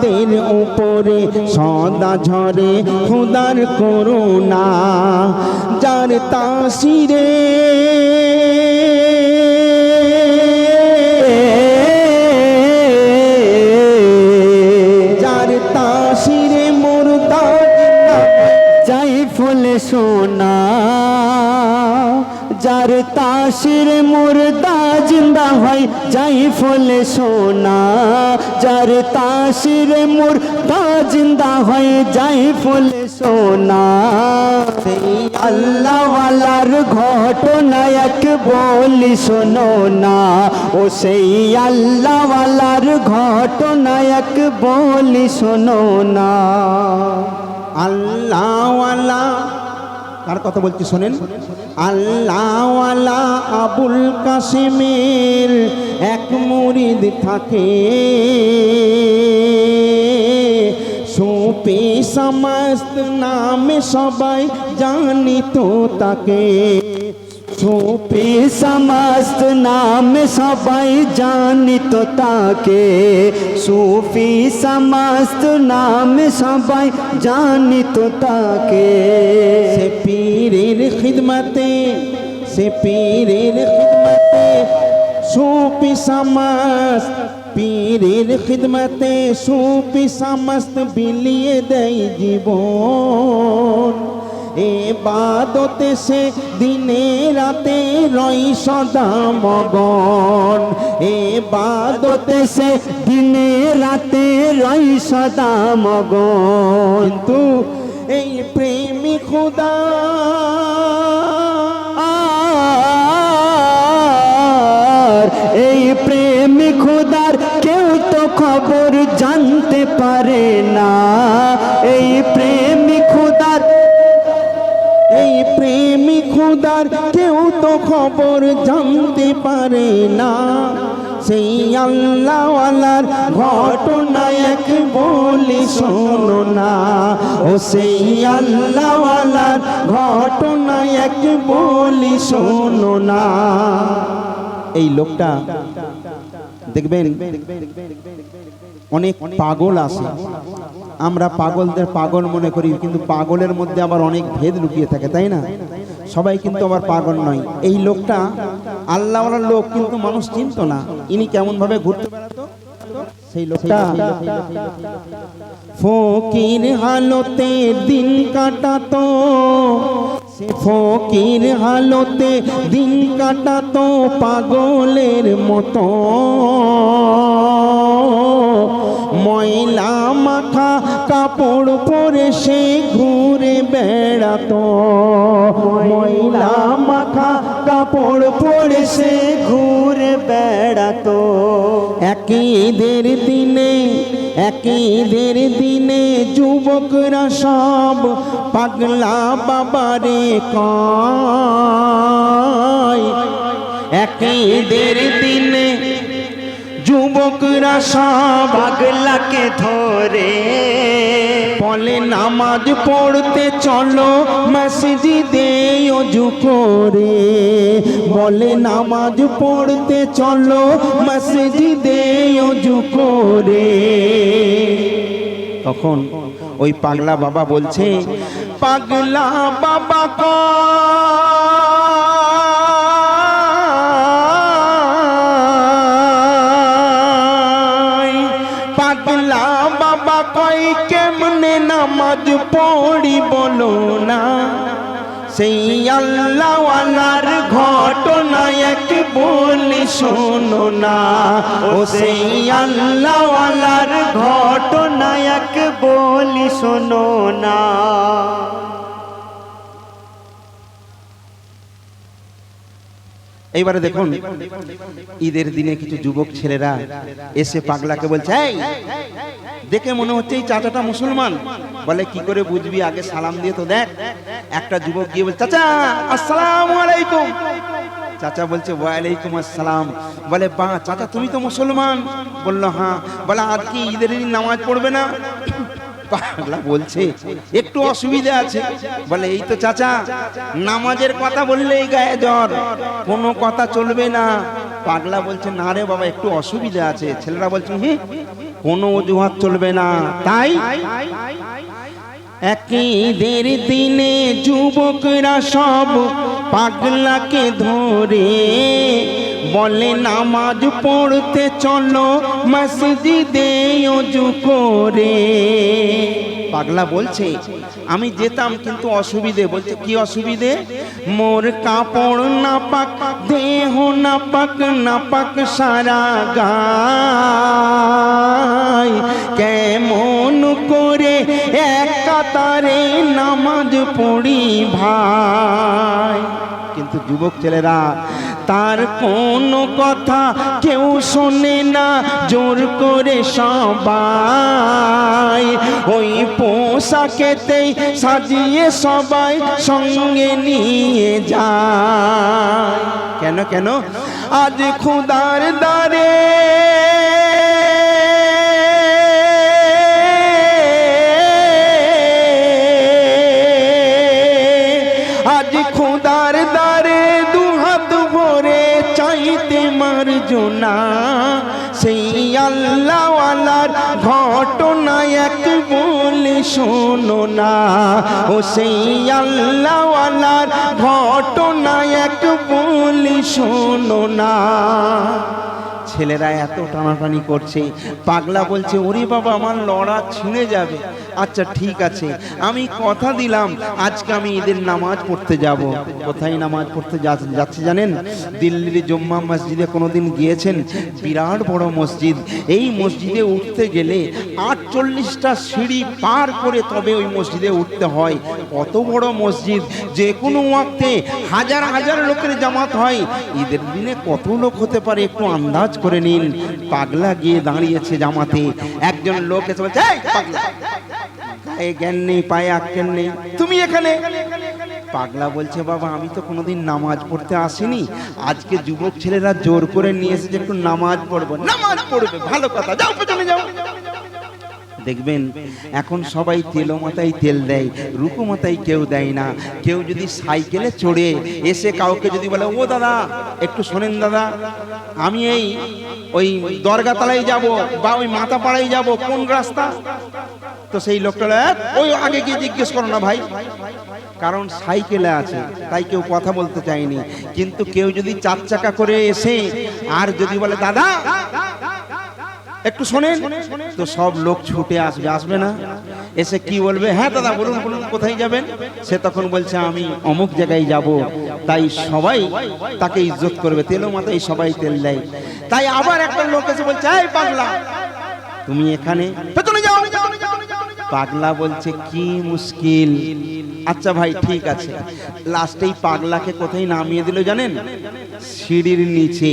তাদের উপরে সদা ঝরে খুদার করুণা, যার তাসিরে। সোনা, যার তাসির মুর্দা জিন্দা হয় যাই ফুলে সোনা যার তাসির মুর্দা জিন্দা হয় যাই ফুলে সোনা। আল্লাহওয়ালার ঘটনা এক বলি শোনো না। ও সেই আল্লাহওয়ালার ঘটনা এক বলি শোনো না। আল্লাহওয়ালা কার কথা বলছি শোনেন? আল্লাহওয়ালা আবুল কাসিমের এক মুরিদ থাকে। সুপি সমস্ত নামে সবাই জানিত তাকে। সুপি সমস্ত নাম সবাই জানিত তাকে সুফি সমস্ত নাম সবাই জানিত তাকে সে পীরের খিদমতে সে পীরের খিদমতে সুপি সমস্ত পীরের খিদমতে সুপি সমস্ত বিলিয়ে দেয় জীবন এ বাদতে সে দিনে রাতে রই সদা মগন। এ বাদতে সে দিনে রাতে রই সদা মগন। কিন্তু এই প্রেমী খুদা এই প্রেম খোদার কেউ তো খবর জানতে পারে না। এই খুদার কেউ তো খবর জানতে পারে না। সেই আল্লাহওয়ালার ঘটনা এক বলি শোনো না। ও সেই আল্লাহওয়ালার ঘটনা এক বলি শোনো না। এই লোকটা, দেখবেন, অনেক পাগল আছে। আমরা পাগলদের পাগল মনে করি, কিন্তু পাগলের মধ্যে আবার অনেক ভেদ লুকিয়ে থাকে, তাই না? সবাই কিন্তু আবার পাগল নয়। এই লোকটা আল্লাহওয়ালার লোক কিন্তু মানুষ চিনত না। ইনি কেমন ভাবে ঘুরতে সেই লোকটা ফকির হালতে দিন কাটাতো। ফকির হালতে দিন কাটাতো পাগলের মতো। ময়লা মাখা কাপড় পরে সে ঘুরে বেড়াতো। ময়লা মাখা কাপড় পরে সে ঘুরে বেড়াতো। একইদের দিনে একইদের দিনে যুবকরা সব পাগলা বাবারে কয়। একইদের দিনে যুবকরা সব পাগলাকে ধরে। বলে নামাজ পড়তে চলো মসজিদে অজু করে। বলে নামাজ পড়তে চলো মসজিদে অজু করে। তখন ওই পাগলা বাবা বলছে পাগলা বাবা কয়? নামাজ পড়ি বলো না সেই আল্লাহওয়ালার ঘটনা এক বলি শোনো না। ও সেই আল্লাহওয়ালার ঘটনা এক বলি শোনো না। এইবারে দেখুন, ঈদের দিনে কিছু যুবক ছেলেরা এসে পাগলাকে বলছে, এই, দেখে মনে হচ্ছে এই চাচাটা মুসলমান। বলে, কি করে বুঝবি? আগে সালাম দিয়ে তো দেখ। একটা যুবক গিয়ে বলছে, চাচা, আসসালামু আলাইকুম। চাচা বলছে, ওয়ালাইকুম আসসালাম। বলে, বা, চাচা, তুমি তো মুসলমান? বলল হ্যাঁ। বলে আজ কি, ঈদের নামাজ পড়বে না? পাগলা বলছে, একটু অসুবিধা আছে। বলে, এই তো চাচা, নামাজের কথা বললেই গায়ে জ্বর, কোনো কথা চলবে না। পাগলা বলছে, না রে বাবা, একটু অসুবিধা আছে। ছেলেরা বলছে, হে, কোনো অজুহাত চলবে না। তাই একইদের দিনে যুবকরা সব পাগলাকে ধরে বলে, নামাজ পড়তে চলো, মসজিদে অজু করে। পাগলা বলছে, আমি যেতাম কিন্তু অসুবিধে। বলছে, কি অসুবিধে? মোর কাপড় নাপাক, দেহ নাপাক নাপাক সারা গায়। কেমন করে এক কাতারে নামাজ পড়ি ভাই? যুবক ছেলেরা, তার কোনো কথা কেউ শোনে না, জোর করে সবাই ওই পোশাকেতেই সাজিয়ে সবাই সঙ্গে নিয়ে যায়। কেন কেন? আজ খুদার দ্বারে মারজনা সেই আল্লাহওয়ালার ঘটনা এক বলে শোনো না। ও সেই আল্লাহওয়ালার ঘটনা এক বলে শোনো না। ছেলেরা এত টানাটানি করছে, পাগলা বলছে, ওরে বাবা, আমার লড়া ছিঁড়ে যাবে। আচ্ছা ঠিক আছে, আমি কথা দিলাম, আজকে আমি ঈদের নামাজ পড়তে যাব। কোথায় নামাজ পড়তে যাচ্ছি জানেন? দিল্লির জম্মা মসজিদে কোনোদিন গিয়েছেন? বিরাট বড় মসজিদ। এই মসজিদে উঠতে গেলে আটচল্লিশটা সিঁড়ি পার করে তবে ওই মসজিদে উঠতে হয়। কত বড় মসজিদ। যে কোনো ওয়াক্তে হাজার হাজার লোকের জামাত হয়। ঈদের দিনে কত লোক হতে পারে একটু আন্দাজ করে নিন। পাগলা গিয়ে দাঁড়িয়েছে জামাতে। একজন লোক এসে বলছে, "এই গায়ে জ্ঞান নেই, পায়ে আক্কেল নেই। তুমি এখানে? পাগলা বলছে, বাবা, আমি তো কোনোদিন নামাজ পড়তে আসিনি। আজকে যুবক ছেলেরা জোর করে নিয়ে এসেছে, একটু নামাজ পড়ব। নামাজ পড়বে, ভালো কথা। যাও, পেছনে যাও। দেখবেন, এখন সবাই তেলো মাথায় তেল দেয় রুকু মাথায় কেউ দেয় না। কেউ যদি সাইকেলে চড়ে, এসে কাউকে যদি বলে, ও দাদা, একটু শোনেন দাদা, আমি এই, ওই দরগাতলায় যাব বা ওই মাথা পাড়ায় যাব, কোন রাস্তা? তো সেই লোকটা ওই আগে গিয়ে জিজ্ঞেস করো না ভাই। কারণ সাইকেলে আছে, তাই কেউ কথা বলতে চায়নি। কিন্তু কেউ যদি চার চাকা করে এসে, আর যদি বলে, দাদা একটু শোনেন। তো সব লোক ছুটে আসবে আসবে না। এসে কি বলবে? হ্যাঁ দাদা, বলুন বলুন, কোথায় যাবেন? সে তখন বলছে, আমি অমুক জায়গায় যাব। তাই সবাই তাকে ইজ্জত করবে। তেলো মাথায় সবাই তেল দেয়। তাই আবার একটা লোক এসে বলছে তুমি এখানে? পাগলা বলছে, কি মুশকিল? আচ্ছা ভাই, ঠিক আছে। লাস্টেই পাগলাকে কোথায় নামিয়ে দিল জানেন? সিঁড়ির নিচে।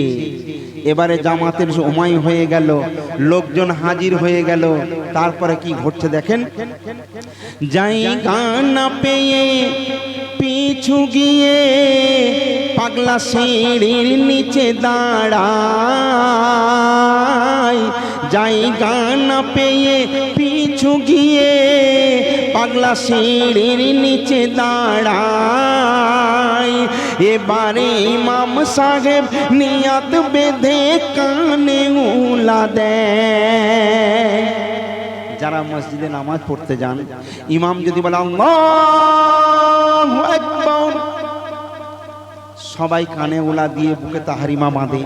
এবারে জামাতের সময় হয়ে গেল, লোকজন হাজির হয়ে গেল। তারপরে কি ঘটছে দেখেন? জায়গা না পেয়ে পিছু গিয়ে পাগলা সিঁড়ির নিচে দাঁড়ায়। জায়গা না পেয়ে গিয়ে পাগলা সিঁড়ির নিচে দাঁড়ায়। এবারে ইমাম সাহেব নিয়াত বেঁধে কানে উলা দেয়। যারা মসজিদে নামাজ পড়তে যান, ইমাম যদি বলে সবাই কানে ওলা দিয়ে বুকে তাহারিমা বাঁধে।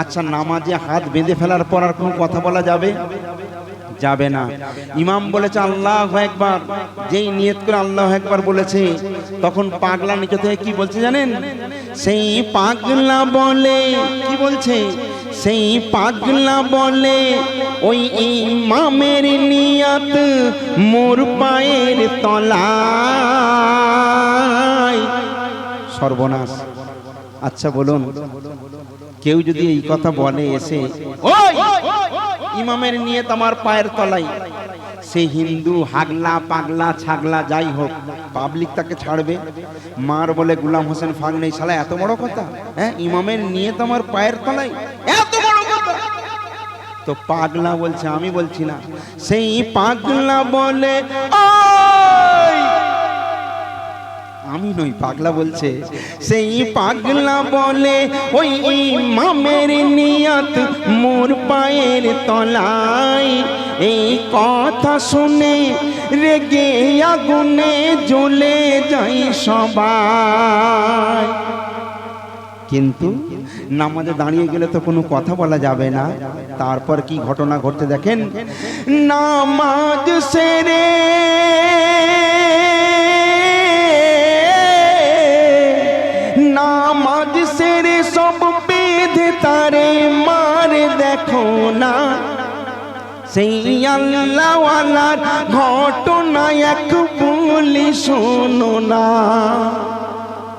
আচ্ছা নামাজে হাত বেঁধে ফেলার পর আর কোনো কথা বলা যাবে? যাবে না। ইমাম বলেছে, আল্লাহ একবার যেই নিয়ত করে আল্লাহ একবার বলেছে, তখন পাগলা নিচে থেকে কি বলছে জানেন? সেই পাগলা বলে, কি বলছে? সেই পাগলা বলে, ওই ইমামের নিয়ত মোর পায়ের তলায়। সর্বনাশ। আচ্ছা বলুন, কেউ যদি এই কথা বলে এসে, ওই ইমামের নিয়ে তোমার পায়ের তলায়। সে হিন্দু, হাগলা, পাগলা, ছাগলা, যাই হোক পাবলিক তাকে ছাড়বে। মার বলে গুলাম হোসেন ফাগ নেই, শালা, এত বড় কথা? হ্যাঁ ইমামের নিয়ে তোমার পায়ের তলায়? এত বড় কথা? তো পাগলা বলছে, আমি বলছি না। সেই পাগলা বলে "ওই!" আমি নই, পাগলা বলছে। সেই পাগলা বলে, ওই ইমামের নিয়ত মোর পায়ের তলায়। এই কথা শুনে রেগে আগুনে জ্বলে যাই সবাই। কিন্তু নামাজে দাঁড়িয়ে গেলে তো কোনো কথা বলা যাবে না। তারপর কি ঘটনা ঘটতে দেখেন? নামাজ সেরে সেই আল্লাহওয়ালার ঘটনা এক বলি শোনো না।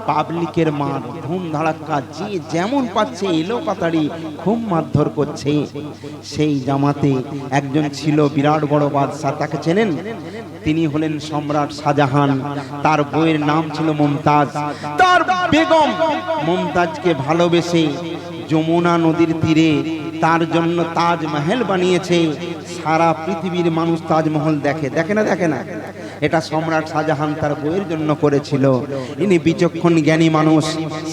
পাবলিকের মার ধুম ধাড়াক্কা, যে যেমন পাচ্ছে এলো পাতাড়ি, খুব মারধর করছে। সেই জামাতে একজন ছিল বিরাট বড় বাদশাহ, তাকে চেনেন? তিনি হলেন সম্রাট শাহজাহান। তার বইয়ের নাম ছিল মমতাজ। তার বেগম মমতাজকে ভালোবেসে যমুনা নদীর তীরে তার জন্য তাজমহল বানিয়েছে। সারা পৃথিবীর মানুষ তাজমহল দেখে। দেখে না দেখে না? এটা সম্রাট শাহজাহান তার বইয়ের জন্য করেছিল। ইনি বিচক্ষণ জ্ঞানী মানুষ,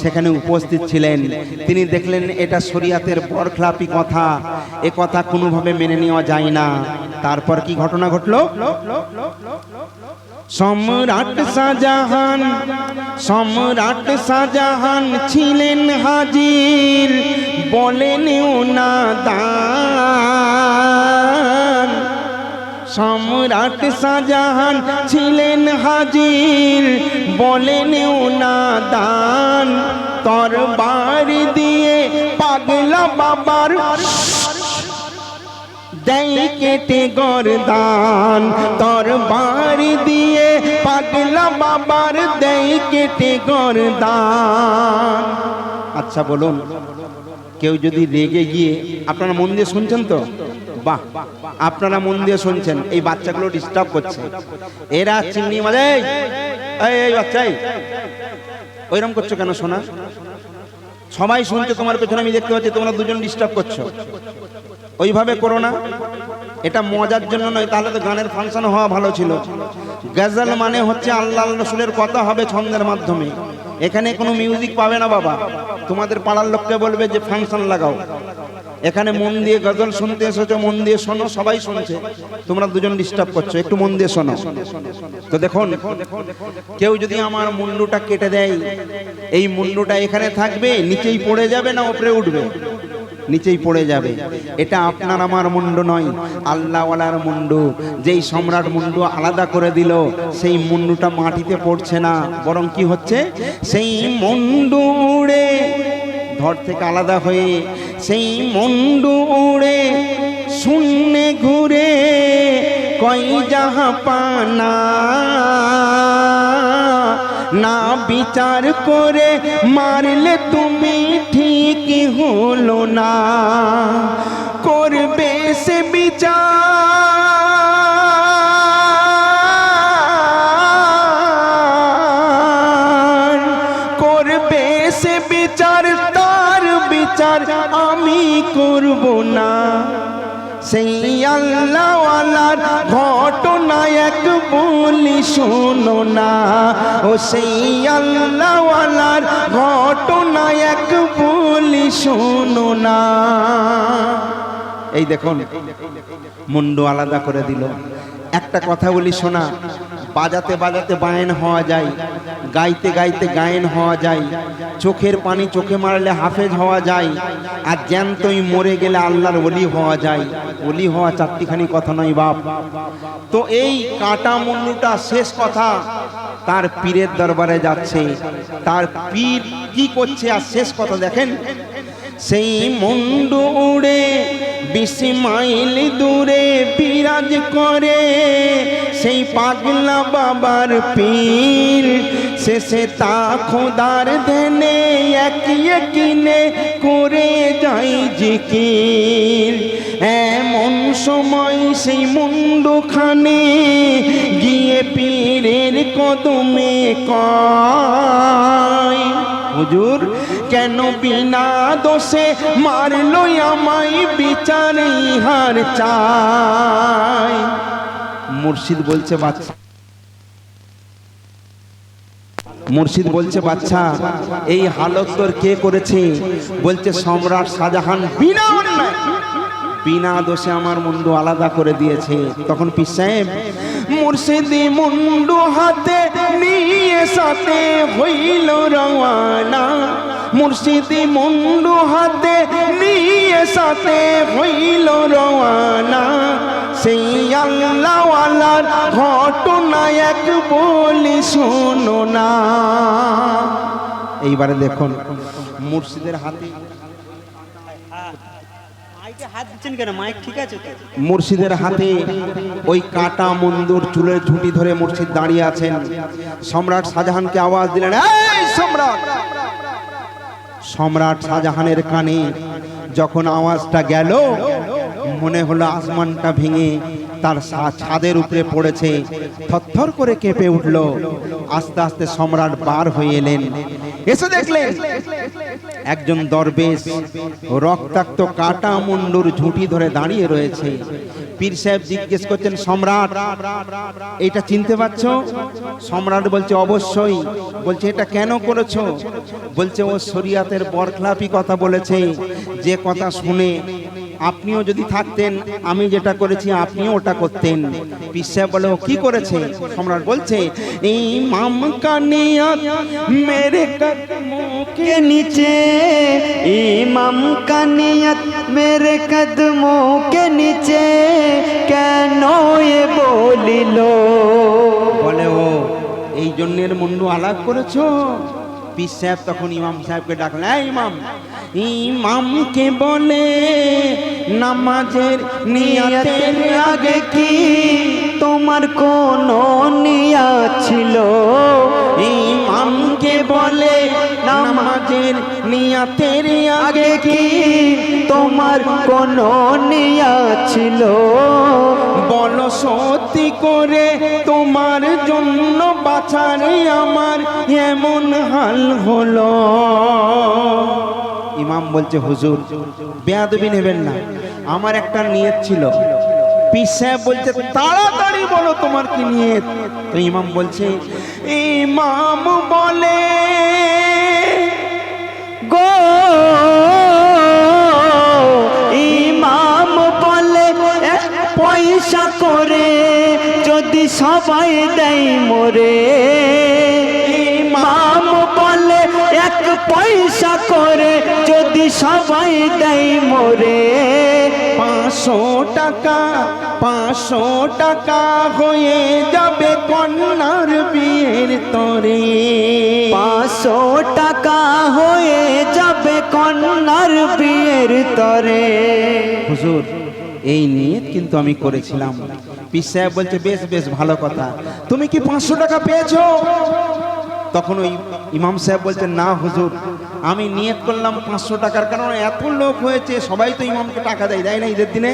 সেখানে উপস্থিত ছিলেন। তিনি দেখলেন এটা শরিয়াতের বরখলাপি কথা। এ কথা কোনোভাবে মেনে নেওয়া যায় না। তারপর কি ঘটনা ঘটলো? সম্রাট শাহজাহান সম্রাট শাহজাহান ছিলেন হাজির, বলেন দান সম্রাট শাহজাহান ছিলেন হাজির, বলেন দান তরবার দিয়ে পাগলা বাবার দেয় কেটে গরদান। তোর বাড়ি দিয়ে বাবার দেয় কেটে গরদান। আচ্ছা বলুন, কেউ যদি রেগে গিয়ে, আপনারা মন দিয়ে শুনছেন তো? বাহ, আপনারা মন দিয়ে শুনছেন, এই বাচ্চাগুলো ডিস্টার্ব করছে। এরা চিংড়ি মাঝে এই বাচ্চাই ওইরকম করছ কেন শোনা সবাই শুনছে, তোমার পেছনে আমি দেখতে পাচ্ছি, তোমরা দুজন ডিস্টার্ব করছ। ওইভাবে করো না। এটা মজার জন্য নয়, তাহলে তো গানের ফাংশন হওয়া ভালো ছিল। গজল মানে হচ্ছে আল্লাহ রসুলের কথা হবে ছন্দের মাধ্যমে। এখানে কোনো মিউজিক পাবে না বাবা। তোমাদের পাড়ার লোককে বলবে যে ফাংশন লাগাও। এখানে মন দিয়ে গজল শুনতে এসেছ, মন দিয়ে শোনো, সবাই শুনছে। তোমরা দুজন ডিস্টার্ব করছ, একটু মন দিয়ে শোনো। তো দেখুন, কেউ যদি আমার মুন্ডুটা কেটে দেয়, এই মুন্ডুটা এখানে থাকবে, নিচেই পড়ে যাবে না, ওপরে উঠবে? নিচেই পড়ে যাবে। এটা আপনার আমার মুন্ডু নয়, আল্লাহওয়ালার মুন্ডু। যেই সম্রাট মুন্ডু আলাদা করে দিল, সেই মুন্ডুটা মাটিতে পড়ছে না। বরং কি হচ্ছে? সেই মুন্ডু উড়ে, ধর থেকে আলাদা হয়ে, সেই মুন্ডু উড়ে, শূন্যে ঘুরে, কই যাহা পানা। না বিচার করে মারলে তুমি ঠিক হলো না। করবে সে বিচার। করবে সে বিচার, তার বিচার আমি করব না। সেই আল্লাহওয়ালার ঘটনা এক বলি শোনো না। ও সেই আল্লাহওয়ালার ঘটনা এক শোনো না। এই দেখুন, মুন্ডু আলাদা করে দিল। একটা কথা বলি শোনা, বাজাতে বাজাতে বায়েন হওয়া যায়, গাইতে গাইতে গায়েন হওয়া যায়, চোখের পানি চোখে মারলে হাফেজ হওয়া যায়, আর জ্যান্তই মরে গেলে আল্লাহর অলি হওয়া যায়। অলি হওয়া চারটিখানি কথা নয় বাপ। তো এই কাটা মুন্ডুটা শেষ কথা, তার পীরের দরবারে যাচ্ছে। তার পীর কি করছে আর শেষ কথা দেখেন? সেই মুন্ডু উড়ে বিশ মাইল দূরে বিরাজ করে। সেই পাগলা বাবার পীর শেষে তা খোদার ধেনে একিয়ে কিনে করে যাই জিকির। এমন সময় সেই মুন্ডুখানে গিয়ে পীরের কদমে কয়। হুজুর, কেন বিনা দোষে মারলো আমায় বিচার ইহার চাই। মুর্শিদ বলছে, বাচ্চা মুর্শিদ বলছে, বাচ্চা, এই হালত তোর কে করেছে? বলছে, সম্রাট শাহজাহান বিনা বিনা দোষে আমার মুন্ডু আলাদা করে দিয়েছে। তখন পীর সাহেব মুর্শিদি মুন্ডু হাতে নিয়ে সাথে হইল রওয়ানা। মুর্শিদি মুন্ডু হাতে নিয়ে সাথে হইল রওয়ানা। সেই আল্লাহওয়ালার ঘটনা এক বলি শোনো না। এইবারে দেখুন, মুর্শিদের হাতে মুর্শিদের হাতে ওই কাটা মন্দুর চুলের ঝুঁটি ধরে মুর্শিদ দাঁড়িয়ে আছেন। সম্রাট শাহজাহানকে আওয়াজ দিলেন সম্রাট! সম্রাট শাহজাহানের কানে যখন আওয়াজটা গেল, মনে হলো আসমানটা ভেঙে তার ছাদের উপরে পড়েছে। থরথর করে কেঁপে উঠল। আস্তে আস্তে সম্রাট বার হয়ে এলেন। এসে দেখলেন একজন দরবেশ রক্তাক্ত কাটা মুন্ডুর ঝুঁটি ধরে দাঁড়িয়ে রয়েছে। পীর সাহেব জিজ্ঞেস করছেন, সম্রাট, এটা চিনতে পারছ? সম্রাট বলছে, অবশ্যই। বলছে, এটা কেন করেছ? বলছে, ও শরিয়াতের বরখলাপি কথা বলেছে। যে কথা শুনে আপনিও যদি থাকতেন, আমি যেটা করেছি, আপনিও ওটা করতেন। বিশ্বাস বলে ও কি করেছে? সম্রাট বলছে, এই মাম কানিয়া মেরে কে নিচে ইমাম কানিয়ত মেরে কদমো কে নিচে, কেন এ বলিল? বলে ও, এই জন্যের মুন্ডু আলাপ করেছ? পীর সাহেব তখন ইমাম সাহেবকে ডাকলেন হ্যাঁ ইমাম, ইমামকে বলে নামাজের নিয়াতের আগে কি তোমার কোন নিয়া ছিল? ইমামকে বলে, নামাজের নিয়াতের আগে কি তোমার কোন নিয়াত ছিল? বলো সত্যি করে তোমার জন্য বাছারে আমার এমন হাল হলো। ইমাম বলছে, হুজুর, বেয়াদবি নেবেন না। আমার একটা নিয়ত ছিল। সাহেব বলছে, তাড়াতাড়ি বলো তোমার কি নিয়ত? তো ইমাম বলছে, ইমাম বলে, গো পয়সা করে যদি সবাই দেয় মোরে। ইমাম বলে এক পয়সা করে যদি সবাই দেয় মোরে। পাঁচশো টাকা পাঁচশো টাকা হয়ে যাবে কন্যার বিয়ের তরে। পাঁচশো টাকা হয়ে যাবে কন্যার বিয়ের তরে। হুজুর এই নিয়ে কিন্তু আমি করেছিলাম। পীর সাহেব বলছে, বেশ বেশ, ভালো কথা। তুমি কি পাঁচশো টাকা পেয়েছ? তখন ওই ইমাম সাহেব বলছেন না, হুজুর, আমি নিয়ত করলাম পাঁচশো টাকার কারণ এত লোক হয়েছে, সবাই তো ইমামকে টাকা দেয় দেয় না ঈদের দিনে?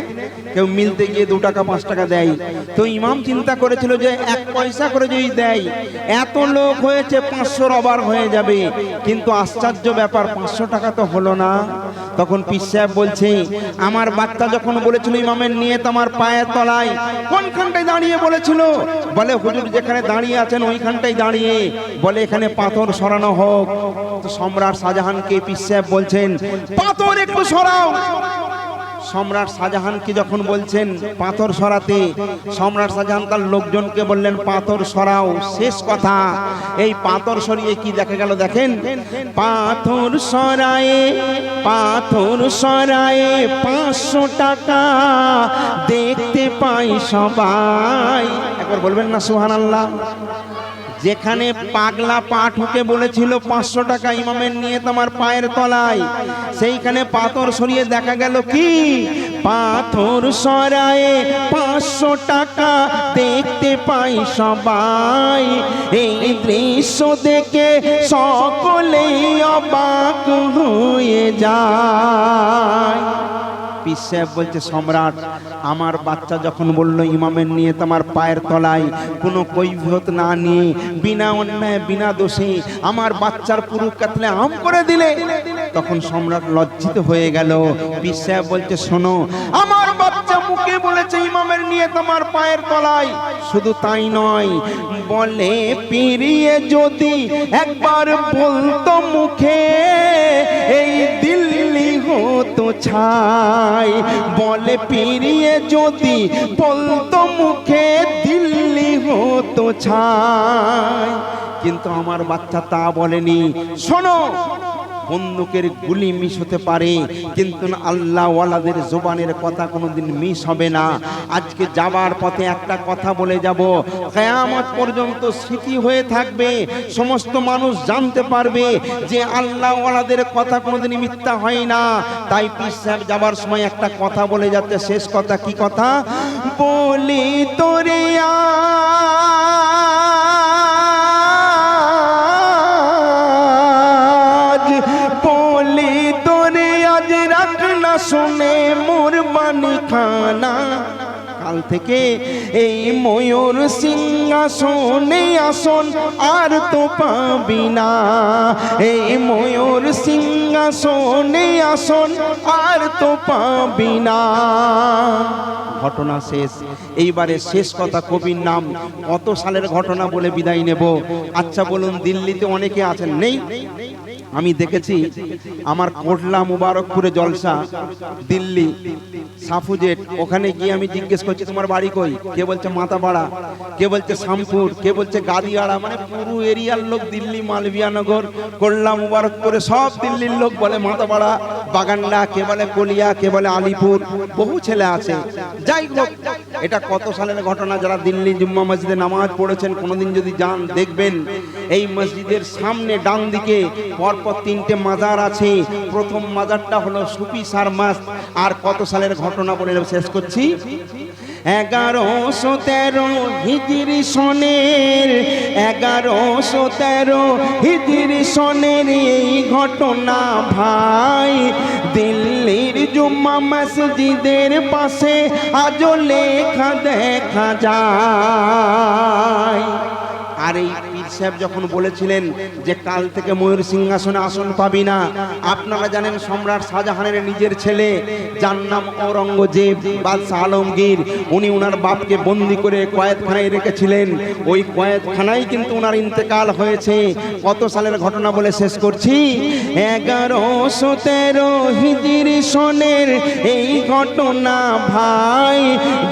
কেউ মিলতে গিয়ে দু টাকা, পাঁচ টাকা দেয়। তো ইমাম চিন্তা করেছিল যে এক পয়সা করে যদি দেয়, এত লোক হয়েছে, পাঁচশোর অবার হয়ে যাবে। কিন্তু আশ্চর্য ব্যাপার, পাঁচশো টাকা তো হলো না। তখন পীর সাহেব বলছে, আমার বাচ্চা যখন বলেছিল ইমামের নিয়ে তোমার পায়ের তলায়, কোনখানটায় দাঁড়িয়ে বলেছিল? বলে, হুজুর যেখানে দাঁড়িয়ে আছেন ওইখানটায় দাঁড়িয়ে। বলে, এখানে পাথর সরানো হোক। সম্রাট শাহজাহানকে পীর সাহেব বলছেন, পাথর একটু সরাও। সম্রাট শাহজাহানকে যখন বলছেন, পাথর সরাতে সম্রাট শাহজাহান তার লোকজনকে বললেন, পাথর সরাও, শেষ কথা। এই পাথর সরিয়ে কি দেখা গেল দেখেন? পাথর সরায়ে পাথর সরায়ে পাঁচশো টাকা দেখতে পাই সবাই। একবার বলবেন না সুহান আল্লাহ যেখানে পাগলা পা ঠুকে বলেছিল, পাঁচশো টাকা ইমামের নিয়ে তোমার পায়ের তলায়। সেইখানে পাথর সরিয়ে দেখা গেল কি? পাথর সরায়ে পাঁচশো টাকা দেখতে পাই সবাই। এই দৃশ্য দেখে সকলেই অবাক হয়ে যায়। সাহেব বলছে, সম্রাট, আমার বাচ্চা যখন বলল ইমামের নিয়ে তোমার পায়ের তলায়, কোনো কৈফিয়ত না নিয়ে, বিনা অন্যায়, বিনা দোষে আমার বাচ্চার পুরো কাতলে আম করে দিলে। তখন সম্রাট লজ্জিত হয়ে গেল। সাহেব বলছে, শোনো, আমার বাচ্চা মুখে বলেছে ইমামের নিয়ে তোমার পায়ের তলায়। শুধু তাই নয়, বলে, পিরিয়ে যদি একবার বলতো মুখে, এই হতো ছাই। বলে, পিরিয়ে যদি বলতো মুখে দিল্লি হতো ছাই। কিন্তু আমার বাচ্চা তা বলেনি। শোনো বন্দুকের গুলি মিস হতে পারে। কিন্তু আল্লাহ ওয়ালাদের জোবানের কথা কোনোদিন মিস হবে না। আজকে যাবার পথে একটা কথা বলে যাব। কেয়ামত পর্যন্ত স্মৃতি হয়ে থাকবে। সমস্ত মানুষ জানতে পারবে যে আল্লাহ ওয়ালাদের কথা কোনোদিন মিথ্যা হয় না। তাই পিস সাহেব যাবার সময় একটা কথা বলে যাচ্ছে। শেষ কথা কি কথা? বলি তোরে আজ থেকে এই ময়ূর সিংহাসনে আসন আর তো পাবি না। এই ময়ূর সিংহাসনে আসন আর তো পাবি না। ঘটনা শেষ। এইবারে শেষ কথা কবির নাম। কত সালের ঘটনা বলে বিদায় নেব? আচ্ছা বলুন, দিল্লিতে অনেকে আছেন। নেই? আমি দেখেছি আমার কোটলা মুবারকপুরে জলসা, দিল্লি, সাফুজেট, ওখানে গিয়ে আমি জিজ্ঞেস করছি, তোমার বাড়ি কই? কে বলছে, মাতাপাড়া। কে বলছে শামপুর কে বলছে, গাদিয়াড়া। মানে পুরো এরিয়ার লোক দিল্লি মালবিয়ানগর কোল্লা মুবারকপুরে সব দিল্লির লোক বলে মাতাপাড়া, বাগান্ডা, কে বলে কলিয়া, কে বলে আলিপুর, বহু ছেলে আছে। যাই হোক এটা কত সালের ঘটনা? যারা দিল্লি জুম্মা মসজিদে নামাজ পড়েছেন, কোনোদিন যদি যান, দেখবেন এই মসজিদের সামনে ডান দিকে পরপর তিনটে মাজার আছে। প্রথম মাজারটা হলো সুফি সারমাস। আর কত সালের ঘটনা বলে শেষ করছি? এগারোশো তেরো হিজিরি সনের এগারোশো তেরো হিজিরি সনের এই ঘটনা ভাই। দিল্লির জুম্মা মসজিদের পাশে আজও লেখা দেখা যায়। আর এই সাহেব যখন বলেছিলেন যে কাল থেকে ময়ূর সিংহাসনে আসন পাবি না, আপনারা জানেন সম্রাট শাহজাহানের নিজের ছেলে, যার নাম ঔরঙ্গজেব বাদশাহ আলমগীর। উনি ওনার বাপকে বন্দি করে কয়েদখানায় রেখেছিলেন। ওই কয়েদখানায় কিন্তু ওনার ইন্তেকাল হয়েছে। কত সালের ঘটনা বলে শেষ করছি? এগারোশো তেরো হিজির সনের এই ঘটনা ভাই,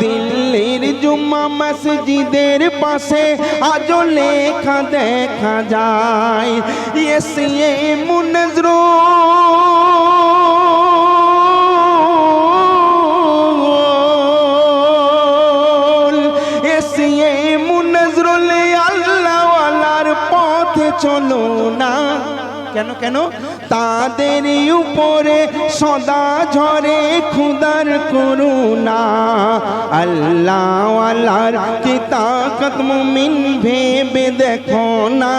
দিল্লির জুম্মা মসজিদের পাশে আজও লেখা দেখা যায়। এসে মুনজরো। চলো না। কেন কেন? তাদের উপরে সদা ঝরে খুদার করুণা। আল্লাহ আল্লাহর কি তাকত মুমিন ভেবে দেখো না?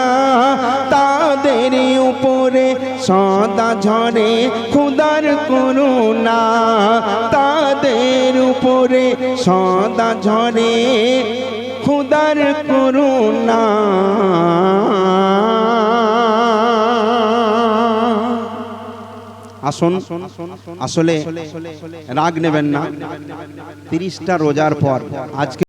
তাদের উপরে সদা ঝরে খুদার করুণা। তাদের উপরে সদা ঝরে খুদার করুণা। আসুন। আসলে রাগ নেবেন না। তিরিশটা রোজার পর আজকে